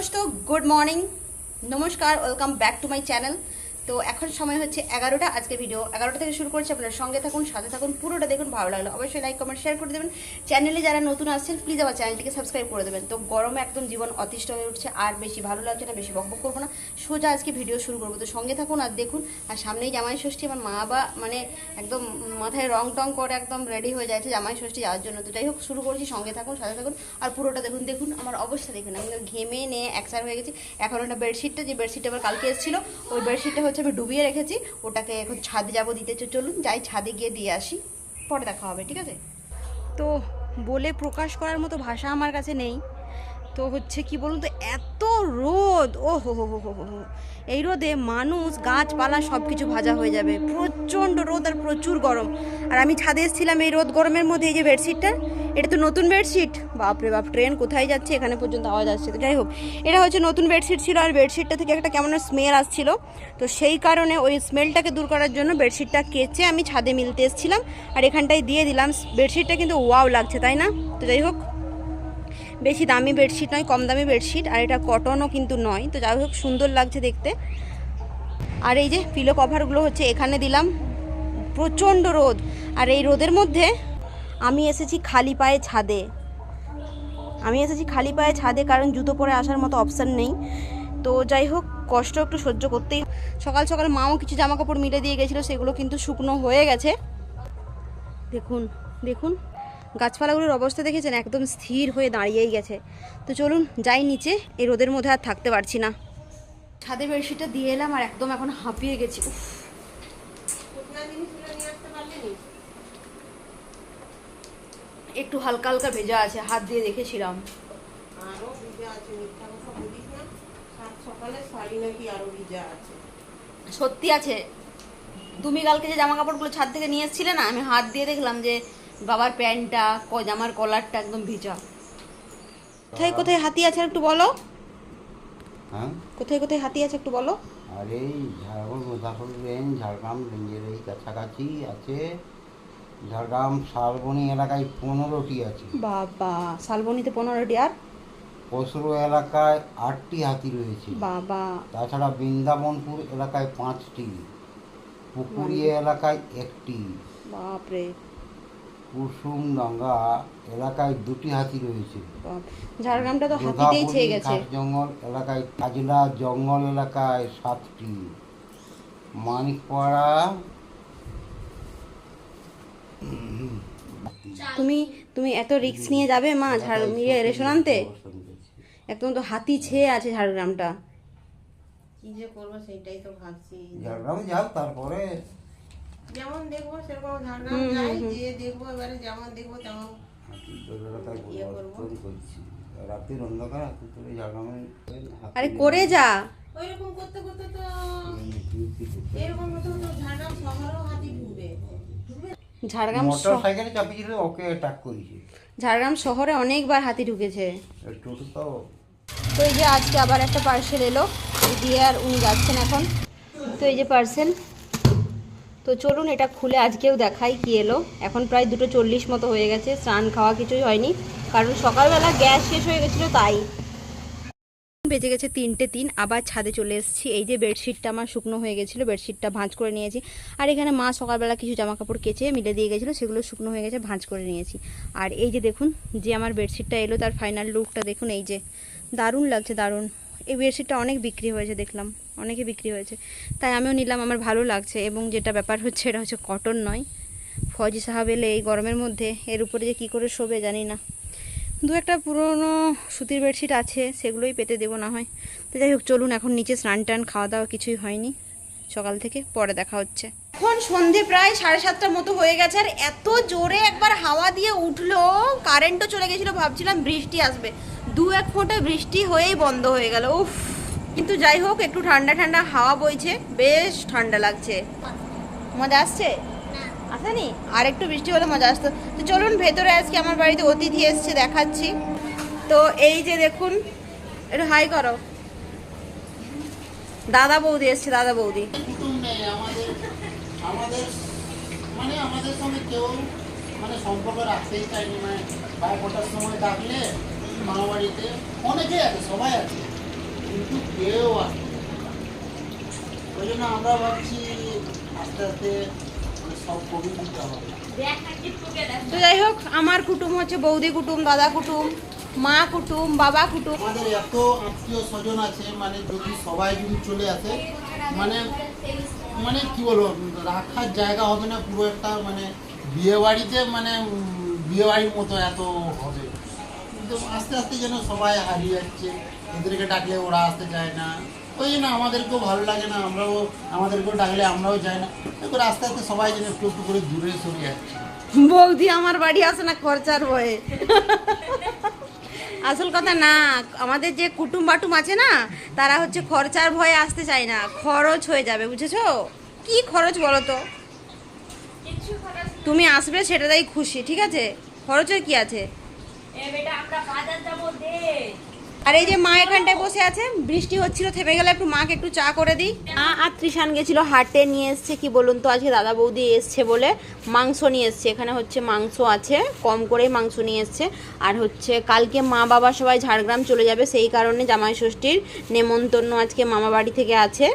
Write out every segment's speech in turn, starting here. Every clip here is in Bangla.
दोस्तों गुड मॉर्निंग नमस्कार welcome back to my channel তো এখন সময় হচ্ছে এগারোটা। আজকে ভিডিও এগারোটা থেকে শুরু করছি। আপনার সঙ্গে থাকুন, সাথে থাকুন, পুরোটা দেখুন, ভালো লাগল অবশ্যই লাইক কমেন্ট শেয়ার করে দেবেন। চ্যানেলে যারা নতুন আসছেন প্লিজ আমার চ্যানেলটিকে সাবস্ক্রাইব করে দেবেন। তো গরমে একদম জীবন অতিষ্ঠ হয়ে উঠছে, আর বেশি ভালো লাগছে না, বেশি বকবক করব না। সোজা আজকে ভিডিও শুরু করব। তো সঙ্গে থাকুন আর দেখুন, আর সামনেই জামাই ষষ্ঠী, আমার মা বা মানে একদম মাথায় রং টং করে একদম রেডি হয়ে যাচ্ছে জামাই ষষ্ঠী যাওয়ার জন্য। তো যাই হোক, শুরু করছি, সঙ্গে থাকুন, সাথে থাকুন, আর পুরোটা দেখুন দেখুন, আমার অবস্থা দেখুন। আমি ঘেমে নিয়ে একসার হয়ে গেছি। এখন ওটা বেডশিটটা যে বেডশিটটা আবার কালকে এসেছিল, ওই বেডশিটটা হচ্ছে আমি ডুবিয়ে রেখেছি, ওটাকে এখন ছাদে যাব দিতে। চলুন, যাই ছাদে গিয়ে দিয়ে আসি, পরে দেখা হবে, ঠিক আছে? তো বলে প্রকাশ করার মতো ভাষা আমার কাছে নেই। তো হচ্ছে, কি বলুন তো, এত রোদ। ও হো হো হো হো। এই রোদে মানুষ, গাছপালা সব কিছু ভাজা হয়ে যাবে। প্রচণ্ড রোদ আর প্রচুর গরম। আর আমি ছাদে এসেছিলাম এই রোদ গরমের মধ্যে, এই যে বেডশিটটা, এটা তো নতুন বেডশিট। বাপরে বাপ, ট্রেন কোথায় যাচ্ছে? এখানে পর্যন্ত আওয়াজ আসছে। তো যাই হোক, এটা হচ্ছে নতুন বেডশিট ছিল আর বেডশিটটা থেকে একটা কেমন স্মেল আসছিল। তো সেই কারণে ওই স্মেলটাকে দূর করার জন্য বেডশিটটা কেচে আমি ছাদে মিলতে এসেছিলাম। আর এখানটায় দিয়ে দিলাম, বেডশিটটা কিন্তু ওয়াও লাগছে, তাই না? তো যাই হোক বেশি দামি বেডশিট নয়, কম দামি বেডশিট, আর এটা কটনও কিন্তু নয়। তো যাই হোক, সুন্দর লাগছে দেখতে। আর এই যে পিলো কভারগুলো হচ্ছে, এখানে দিলাম প্রচণ্ড রোদ। আর এই রোদের মধ্যে আমি এসেছি খালি পায়ে ছাদে। আমি এসেছি খালি পায়ে ছাদে, কারণ জুতো পরে আসার মতো অপশান নেই। তো যাই হোক, কষ্ট একটু সহ্য করতেই সকাল সকাল মাও কিছু জামা কাপড় মিলে দিয়ে গেছিল, সেগুলো কিন্তু শুকনো হয়ে গেছে। দেখুন দেখুন। গাছপালাগুলোর অবস্থা দেখেছেন একদম স্থির হয়ে দাঁড়িয়েই গেছে। তো চলুন যাই নিচে এই রোদের মধ্যে আর থাকতে পারছি না। ছাদে বেডশিটটা দিয়ে এলাম আর একদম এখন হাঁপিয়ে গেছি একটু হালকা হালকা ভেজা আছে হাত দিয়ে দেখেছিলাম। সত্যি আছে। তুমি কালকে যে জামা কাপড়গুলো ছাদ থেকে নিয়ে এসেছিলে না আমি হাত দিয়ে দেখলাম যে বাবার প্যান্টটা ক জামার কলারটা একদম ভিজা। কোথায় কোথায় হাতি আছে একটু বলো? হ্যাঁ? কোথায় কোথায় হাতি আছে একটু বলো? আরে এই ঝাড়খণ্ড মুজাফর রেঞ্জ ঝাড়গ্রাম রেঞ্জের এই কাছাকাছি আছে। ঝাড়গ্রাম শালবনি এলাকায় পনেরোটি আছে। বাবা শালবনিতে পনেরোটি আর? পশুরো এলাকায় আটটি হাতি রয়েছে। বাবা। তাছাড়া বৃন্দাবনপুর এলাকায় পাঁচটি। পুকুরিয়া এলাকায় একটি। বাপরে। কুসুমডাঙ্গা এলাকায় দুটি হাতি রয়েছে। ঝাড়গ্রামটা তো হাতিতেই ছেয়ে গেছে। জঙ্গল এলাকায় কাজলা জঙ্গল এলাকায় সাতটি। মানিকপাড়া তুমি তুমি এত রিস্ক নিয়ে যাবে মা ঝাড় রেশন আনতে একদম তো হাতি ছেয়ে আছে ঝাড়গ্রামটা। কি যে করব সেটাই তো ভাবছি। ঝাড়গ্রাম যাও তারপরে যেমন দেখব সেরকম ঝাড়গ্রাম যাই যে দেখব এবারে যেমন দেখব তেমন এলাকায় ইয়ে করব। পরিবর্তন করছি। রাতের অন্ধকার তোরে ঝাড়গ্রামে আরে করে যা। ওইরকম করতে করতে তো এরকম করতে করতে ঝাড়গ্রাম শহরেও হাতি ঝাড়গ্রাম মোটর চাপিয়েছিল ওকে অ্যাটাক করেছে। ঝাড়গ্রাম শহরে অনেকবার হাতি ঢুকেছে। তো তো এই যে আজকে আবার একটা পার্সেল এলো দিয়ে আর উনি যাচ্ছেন এখন। তো এই যে পার্সেল তো চলুন এটা খুলে আজকেও দেখাই কি এলো। এখন প্রায় দুটো চল্লিশ মতো হয়ে গেছে, স্নান খাওয়া কিছুই হয়নি, কারণ সকালবেলা গ্যাস শেষ হয়ে গেছিল তাই। বেজে গেছে তিনটে তিন, আবার ছাদে চলে এসেছি। এই যে বেডশিটটা আমার শুকনো হয়ে গেছিল, বেডশিটটা ভাঁজ করে নিয়েছি। আর এখানে মা সকালবেলা কিছু জামা কাপড় কেচে মিলে দিয়ে গেছিল, সেগুলো শুকনো হয়ে গেছে, ভাঁজ করে নিয়েছি। আর এই যে দেখুন, যে আমার বেডশিটটা এলো, তার ফাইনাল লুকটা দেখুন, এই যে দারুণ লাগছে, দারুণ। এই বেডশিটটা অনেক বিক্রি হয়েছে, দেখলাম। অনেকে বিক্রি হয়েছে। তাই আমিও নিলাম, আমার ভালো লাগছে। এবং যেটা ব্যাপার হচ্ছে, এটা হচ্ছে কটন নয়। ফজি সাহাব এলে এই গরমের মধ্যে এর উপরে যে কী করে শোবে জানি না। দু একটা পুরনো সুতির বেডশিট আছে, সেগুলোই পেতে দেবো না হয়। তো যাই হোক, চলুন এখন নিচে স্নান টান খাওয়া দাওয়া কিছুই হয়নি। সকাল থেকে পরে দেখা হচ্ছে। এখন সন্ধে প্রায় সাড়ে সাতটার মতো হয়ে গেছে, আর এত জোরে একবার হাওয়া দিয়ে উঠল কারেন্টও চলে গেছিল, ভাবছিলাম বৃষ্টি আসবে। দু এক ফোঁটা বৃষ্টি হয়েই বন্ধ হয়ে গেল। উফ কিন্তু যাই হোক একটু ঠান্ডা ঠান্ডা হাওয়া বইছে। বেশ ঠান্ডা লাগছে। মজা আসছে? আসেনি? আর একটু বৃষ্টি হলে মজা আসতো। তো চলুন ভেতরে আজকে আমার বাড়িতে অতিথি এসছে দেখাচ্ছি। তো এই যে দেখুন একটু হাই করো। দাদা বৌদি এসছে দাদা বৌদি। আমাদের আমাদের মানে আমাদের সঙ্গে কেউ মানে সম্পর্ক রাখতেই চাইনি। মানে ভাই সময় ডাকলে মামা বাড়িতে অনেকেই আছে সবাই আছে কিন্তু কেউ আসবে না। ওই জন্য আমরা ভাবছি আস্তে আস্তে মানে তো যাই হোক আমার কুটুম হচ্ছে বৌদি কুটুম দাদা কুটুম মা কুটুম বাবা কুটুম। আমাদের এত আত্মীয় স্বজন আছে মানে যদি সবাই যদি চলে আসে মানে মানে কি বলব রাখার জায়গা হবে না পুরো একটা মানে বিয়ে বাড়িতে মানে বিয়ে বাড়ির মতো এত হবে। কিন্তু আস্তে আস্তে যেন সবাই হারিয়ে যাচ্ছে। এদেরকে ডাকলে ওরা আসতে চায় না। ওই জন্য আমাদেরকেও ভালো লাগে না আমরাও আমাদেরকেও ডাকলে আমরাও যাই না। এবার আস্তে আস্তে সবাই যেন একটু একটু করে দূরে সরে যাচ্ছে। বৌদি আমার বাড়ি আসে না খরচার ভয়ে। আসল কথা না আমাদের যে কুটুম বাটুম আছে না তারা হচ্ছে খরচার ভয়ে আসতে চায় না খরচ হয়ে যাবে বুঝেছ? কি খরচ বলো তো? তুমি আসবে সেটাতেই খুশি ঠিক আছে? খরচের কি আছে? আর এই যে মা এখানটায় বসে আছে বৃষ্টি হচ্ছিল থেমে গেলে একটু মাকে একটু চা করে দিই। মা আর ত্রিশান গেছিল হাটে নিয়ে এসছে কি বলুন তো আজকে দাদা বৌদি এসছে বলে মাংস নিয়ে এসছে। এখানে হচ্ছে মাংস আছে কম করেই মাংস নিয়ে এসছে। আর হচ্ছে কালকে মা বাবা সবাই ঝাড়গ্রাম চলে যাবে সেই কারণে জামাই ষষ্ঠীর নেমন্তন্ন আজকে মামা বাড়ি থেকে আছে।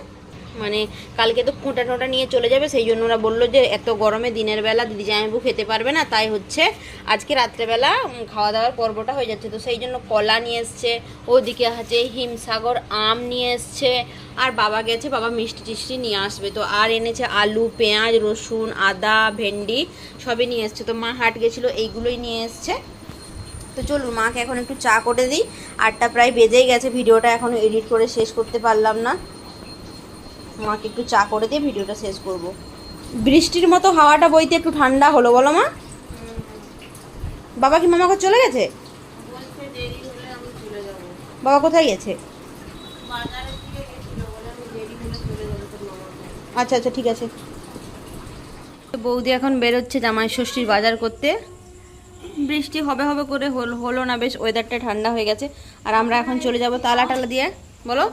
মানে কালকে তো কোঁটা টোটা নিয়ে চলে যাবে, সেই জন্য ওরা বলল যে এত গরমে দিনের বেলা দিদি জামাইবু খেতে পারবে না, তাই হচ্ছে আজকে রাত্রেবেলা খাওয়া দাওয়ার পর্বটা হয়ে যাচ্ছে। তো সেই জন্য কলা নিয়ে এসছে, ওদিকে আছে হিমসাগর আম নিয়ে এসছে, আর বাবা গেছে, বাবা মিষ্টি টিষ্টি নিয়ে আসবে। তো আর এনেছে আলু, পেঁয়াজ, রসুন, আদা, ভেন্ডি, সবই নিয়ে এসছে। তো মা হাট গেছিল, এইগুলোই নিয়ে এসছে। তো চলুন, মাকে এখন একটু চা করে দিই। আটটা প্রায় বেজেই গেছে, ভিডিওটা এখনও এডিট করে শেষ করতে পারলাম না। মাকে একটু চা করে দিয়ে ভিডিওটা শেষ করব। বৃষ্টির মতো হাওয়াটা বইতে একটু ঠান্ডা হলো বলো মা। বাবা কি মামা ঘর চলে গেছে? বলছে দেরি হলে আমি চলে যাব। বাবা কোথায় গেছে? বাজারের দিকে গেছিল বলে আমি দেরি হলে চলে যাব তোর মামার বাড়ি। আচ্ছা আচ্ছা ঠিক আছে। বৌদি এখন বেরোচ্ছে জামাই ষষ্ঠীর বাজার করতে। বৃষ্টি হবে হবে করে হল- হলো না বেশ ওয়েদারটা ঠান্ডা হয়ে গেছে। আর আমরা এখন চলে যাব তালা টালা দিয়ে। বলো।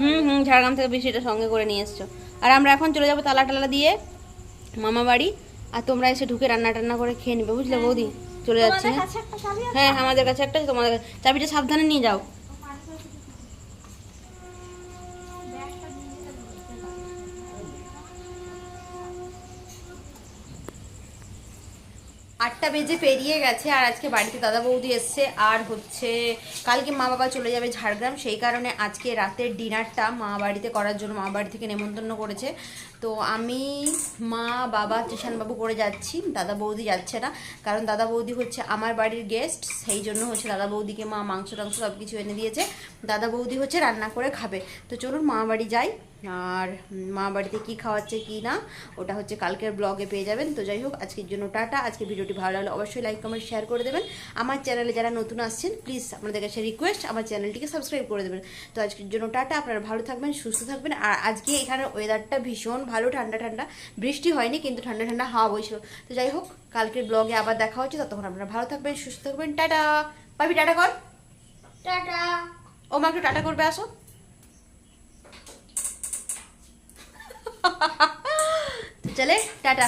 হুম হুম ঝাড়গ্রাম থেকে বৃষ্টিটা সঙ্গে করে নিয়ে এসছো। আর আমরা এখন চলে যাব তালা টালা দিয়ে মামা বাড়ি। আর তোমরা এসে ঢুকে রান্না টান্না করে খেয়ে নিবে বুঝলে বৌদি? চলে যাচ্ছে হ্যাঁ? হ্যাঁ আমাদের কাছে একটা তোমাদের কাছে চাবিটা সাবধানে নিয়ে যাও। আটটা বেজে পেরিয়ে গেছে আর আজকে বাড়িতে দাদা বৌদি এসছে। আর হচ্ছে কালকে মা বাবা চলে যাবে ঝাড়গ্রাম, সেই কারণে আজকে রাতের ডিনারটা মা বাড়িতে করার জন্য মা বাড়ি থেকে নেমন্তন্ন করেছে। তো আমি, মা, বাবা বাবু করে যাচ্ছি দাদা বৌদি যাচ্ছে না। কারণ দাদা বৌদি হচ্ছে আমার বাড়ির গেস্ট সেই জন্য হচ্ছে দাদা বৌদিকে মা মাংস টাংস সব কিছু এনে দিয়েছে। দাদা বৌদি হচ্ছে রান্না করে খাবে। তো চলুন মা বাড়ি যাই। আর মা বাড়িতে কী খাওয়াচ্ছে কি না ওটা হচ্ছে কালকের ব্লগে পেয়ে যাবেন। তো যাই হোক আজকের জন্য টাটা। আজকে ভিডিওটি ভালো লাগলে অবশ্যই লাইক কমেন্ট শেয়ার করে দেবেন। আমার চ্যানেলে যারা নতুন আসছেন প্লিজ আপনাদের কাছে রিকোয়েস্ট আমার চ্যানেলটিকে সাবস্ক্রাইব করে দেবেন। তো আজকের জন্য টাটা। আপনারা ভালো থাকবেন সুস্থ থাকবেন। আর আজকে এখানে ওয়েদারটা ভীষণ ভালো ঠান্ডা ঠান্ডা। বৃষ্টি হয়নি কিন্তু ঠান্ডা ঠান্ডা হাওয়া বইছিল। তো যাই হোক কালকের ব্লগে আবার দেখা হচ্ছে। ততক্ষণ আপনারা ভালো থাকবেন সুস্থ থাকবেন। টাটা। পাবি টাটা কর। টাটা। ও মা একটু টাটা করবে আসো। তো চলে টাটা